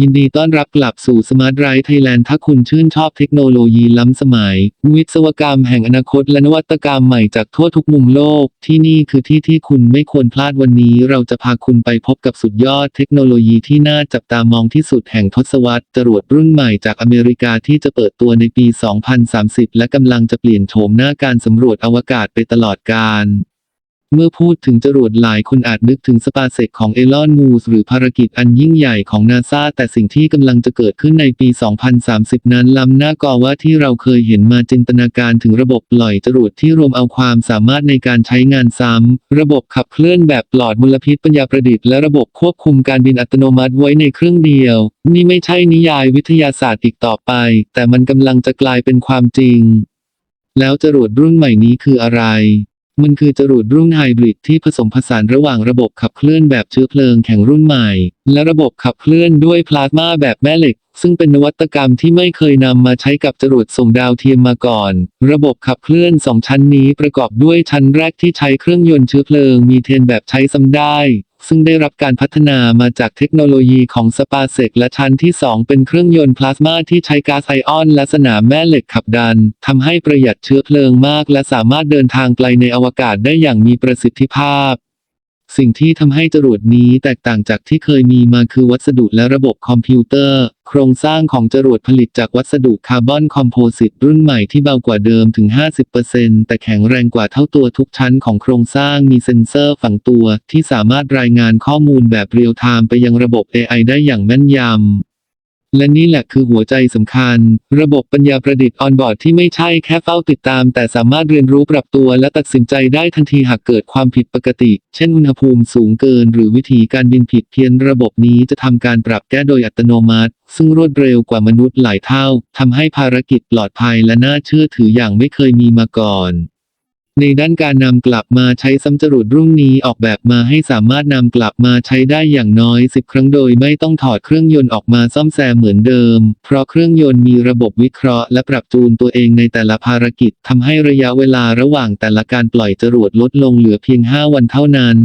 ยินดีต้อนรับกลับสู่ Smart r i ไทยแลนด์ถ้าคุณชื่นชอบเทคโนโลยีล้ำสมัย วิศวกรรมแห่งอนาคตและนวัตกรรมใหม่จากทั่วทุกมุมโลก ที่นี่คือที่ที่คุณไม่ควรพลาดวันนี้ เราจะพาคุณไปพบกับสุดยอดเทคโนโลยีที่น่าจับตามองที่สุดแห่งทศวรรษจรวดรุ่นใหม่จากอเมริกาที่จะเปิดตัวในปี 2030 และกำลังจะเปลี่ยนโฉมหน้าการสำรวจอวกาศไปตลอดกาล เมื่อพูดถึงจรวดหลายคนอาจนึกถึงสปาเซกของเอลอนมูสหรือภารกิจอันยิ่งใหญ่ของนาซาแต่สิ่งที่กำลังจะเกิดขึ้นในปี 2030 นั้นล้ำหน้ากอว่าที่เราเคยเห็นมาจินตนาการถึงระบบปล่อยจรวดที่รวมเอาความสามารถในการใช้งานซ้ำ ระบบขับเคลื่อนแบบปลอดมลพิษปัญญาประดิษฐ์และระบบควบคุมการบินอัตโนมัติไว้ในเครื่องเดียว นี่ไม่ใช่นิยายวิทยาศาสตร์อีกต่อไป แต่มันกำลังจะกลายเป็นความจริง แล้วจรวดรุ่นใหม่นี้คืออะไร มันคือจรวดรุ่นไฮบริดที่ผสมผสานระหว่างระบบขับเคลื่อนแบบเชื้อเพลิงแข็งรุ่นใหม่ และระบบขับเคลื่อนด้วยพลาสมาแบบแม่เหล็ก ซึ่งเป็นนวัตกรรมที่ไม่เคยนำมาใช้กับจรวดส่งดาวเทียมมาก่อน ระบบขับเคลื่อนสองชั้นนี้ประกอบด้วยชั้นแรกที่ใช้เครื่องยนต์เชื้อเพลิงมีเทนแบบใช้ซ้ำได้ ซึ่งได้รับการพัฒนามาจากเทคโนโลยีของสปาเซกและชั้นที่ 2 เป็นเครื่องยนต์พลาสมาที่ใช้ก๊าซไอออน และสนามแม่เหล็กขับดันทำให้ประหยัดเชื้อเพลิงมาก และสามารถเดินทางไกลในอวกาศได้อย่างมีประสิทธิภาพ สิ่งที่ทำให้จรวดนี้แตกต่างจากที่เคยมีมาคือวัสดุและระบบคอมพิวเตอร์ โครงสร้างของจรวดผลิตจากวัสดุคาร์บอนคอมโพสิตรุ่นใหม่ที่เบากว่าเดิมถึง 50%แต่แข็งแรงกว่าเท่าตัวทุกชั้นของโครงสร้างมีเซ็นเซอร์ฝังตัว ที่สามารถรายงานข้อมูลแบบเรียลไทม์ไปยังระบบ AI ได้อย่างแม่นยำ และนี่แหละคือหัวใจสำคัญ ระบบปัญญาประดิษฐ์ออนบอร์ดที่ไม่ใช่แค่เฝ้าติดตาม แต่สามารถเรียนรู้ปรับตัวและตัดสินใจได้ทันทีหากเกิดความผิดปกติ เช่นอุณหภูมิสูงเกิน หรือวิธีการบินผิดเพี้ยนระบบนี้จะทำการปรับแก้โดยอัตโนมัติ ซึ่งรวดเร็วกว่ามนุษย์หลายเท่าทำให้ภารกิจปลอดภัยและน่าเชื่อถืออย่างไม่เคยมีมาก่อน ในด้านการนำกลับมาใช้ซ้ำจรวดรุ่นนี้ออกแบบมาให้สามารถนำกลับมาใช้ได้อย่างน้อย 10 ครั้งโดยไม่ต้องถอดเครื่องยนต์ออกมาซ่อมแซมเหมือนเดิม เพราะเครื่องยนต์มีระบบวิเคราะห์และปรับจูนตัวเองในแต่ละภารกิจทำให้ระยะเวลาระหว่างแต่ละการปล่อยจรวดลดลงเหลือเพียง 5 วันเท่านั้น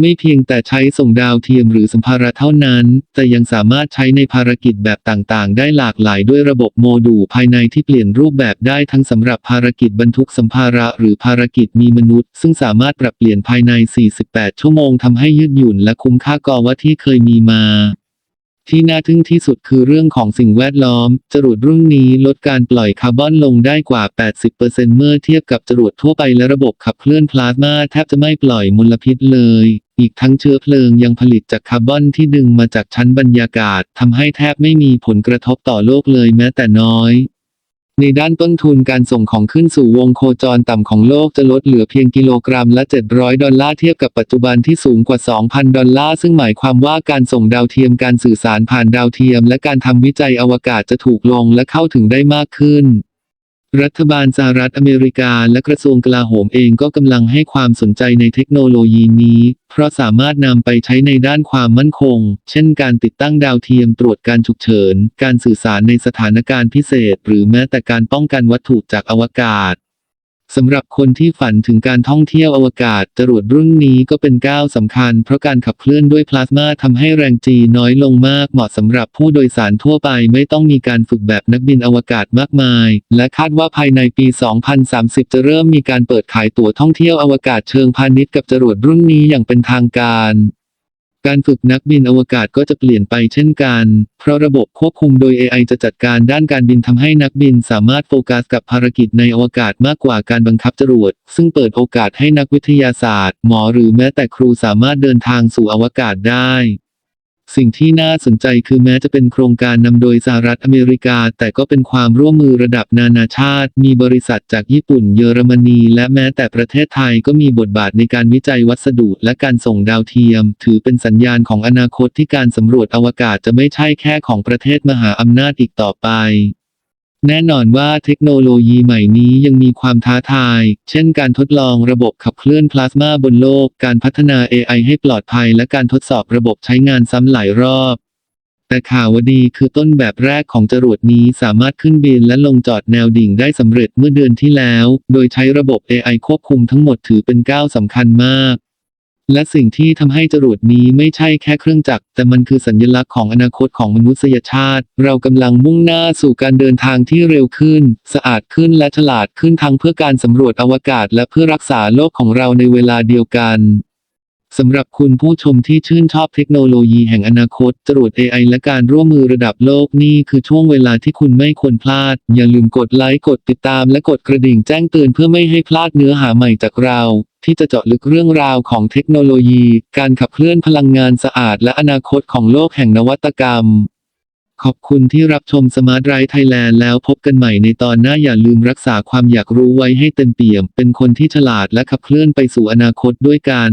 ไม่เพียงแต่ใช้ส่งดาวเทียมหรือสัมภาระเท่านั้น แต่ยังสามารถใช้ในภารกิจแบบต่างๆ ได้หลากหลายด้วยระบบโมดูลภายในที่เปลี่ยนรูปแบบได้ทั้งสำหรับภารกิจบรรทุกสัมภาระหรือภารกิจมีมนุษย์ ซึ่งสามารถปรับเปลี่ยนภายใน 48 ชั่วโมงทำให้ยืดหยุ่นและคุ้มค่ากว่าที่เคยมีมา ที่น่าทึ่งที่สุดคือเรื่องของสิ่งแวดล้อม จรวดรุ่นนี้ลดการปล่อยคาร์บอนลงได้กว่า 80%เมื่อเทียบกับจรวดทั่วไปและระบบขับเคลื่อนพลาสมาแทบจะไม่ปล่อยมลพิษเลย อีกทั้งเชื้อเพลิงยังผลิตจากคาร์บอนที่ดึงมาจากชั้นบรรยากาศทำให้แทบไม่มีผลกระทบต่อโลกเลยแม้แต่น้อย ในด้านต้นทุนการส่งของขึ้นสู่วงโคจรต่ำของโลกจะลดเหลือเพียงกิโลกรัมละ 700 ดอลลาร์เทียบกับปัจจุบันที่สูงกว่า 2,000 ดอลลาร์ ซึ่งหมายความว่าการส่งดาวเทียมการสื่อสารผ่านดาวเทียม และการทำวิจัยอวกาศจะถูกลงและเข้าถึงได้มากขึ้น รัฐบาลสหรัฐอเมริกาและกระทรวงกลาโหมเองก็กำลังให้ความสนใจในเทคโนโลยีนี้ เพราะสามารถนำไปใช้ในด้านความมั่นคง เช่นการติดตั้งดาวเทียมตรวจการฉุกเฉิน การสื่อสารในสถานการณ์พิเศษ หรือแม้แต่การป้องกันวัตถุจากอวกาศ สำหรับคนที่ฝันถึงการท่องเที่ยวอวกาศจรวดรุ่นนี้ก็เป็นก้าวสำคัญ เพราะการขับเคลื่อนด้วยพลาสมาทำให้แรงจีน้อยลงมากเหมาะสำหรับผู้โดยสารทั่วไปไม่ต้องมีการฝึกแบบนักบินอวกาศมากมาย และคาดว่าภายในปี 2030 จะเริ่มมีการเปิดขายตั๋วท่องเที่ยวอวกาศเชิงพาณิชย์กับจรวดรุ่นนี้อย่างเป็นทางการ การฝึกนักบินอวกาศก็จะเปลี่ยนไปเช่นกัน เพราะระบบควบคุมโดย AI จะจัดการด้านการบินทำให้นักบินสามารถโฟกัสกับภารกิจในอวกาศมากกว่าการบังคับจรวด ซึ่งเปิดโอกาสให้นักวิทยาศาสตร์ หมอหรือแม้แต่ครูสามารถเดินทางสู่อวกาศได้ สิ่งที่น่าสนใจคือแม้จะเป็นโครงการนำโดยสหรัฐอเมริกา แต่ก็เป็นความร่วมมือระดับนานาชาติ มีบริษัทจากญี่ปุ่น เยอรมนี และแม้แต่ประเทศไทยก็มีบทบาทในการวิจัยวัสดุและการส่งดาวเทียม ถือเป็นสัญญาณของอนาคตที่การสำรวจอวกาศจะไม่ใช่แค่ของประเทศมหาอำนาจอีกต่อไป แน่นอนว่าเทคโนโลยีใหม่นี้ยังมีความท้าทาย เช่นการทดลองระบบขับเคลื่อนพลาสมาบนโลก การพัฒนา AI ให้ปลอดภัย และการทดสอบระบบใช้งานซ้ำหลายรอบ แต่ข่าวดีคือต้นแบบแรกของจรวดนี้สามารถขึ้นบินและลงจอดแนวดิ่งได้สำเร็จเมื่อเดือนที่แล้ว โดยใช้ระบบ AI ควบคุมทั้งหมดถือเป็นก้าวสำคัญมาก และสิ่งที่ทำให้จรวดนี้ไม่ใช่แค่เครื่องจักร แต่มันคือสัญลักษณ์ของอนาคตของมนุษยชาติ เรากำลังมุ่งหน้าสู่การเดินทางที่เร็วขึ้น สะอาดขึ้นและฉลาดขึ้นทั้งเพื่อการสำรวจอวกาศและเพื่อรักษาโลกของเราในเวลาเดียวกัน สำหรับคุณผู้ชมที่ชื่นชอบเทคโนโลยีแห่งอนาคต จรวด AI และการร่วมมือระดับโลกนี่คือช่วงเวลาที่คุณไม่ควรพลาด อย่าลืมกดไลค์ กดติดตาม และกดกระดิ่งแจ้งเตือนเพื่อไม่ให้พลาดเนื้อหาใหม่จากเรา ที่จะเจาะลึกเรื่องราวของเทคโนโลยี การขับเคลื่อนพลังงานสะอาด และอนาคตของโลกแห่งนวัตกรรมขอบคุณที่รับชมสมาร์ทไรไทยแลนด์แล้วพบกันใหม่ในตอนหน้าอย่าลืมรักษาความอยากรู้ไว้ให้เต็มเปี่ยม เป็นคนที่ฉลาดและขับเคลื่อนไปสู่อนาคตด้วยกัน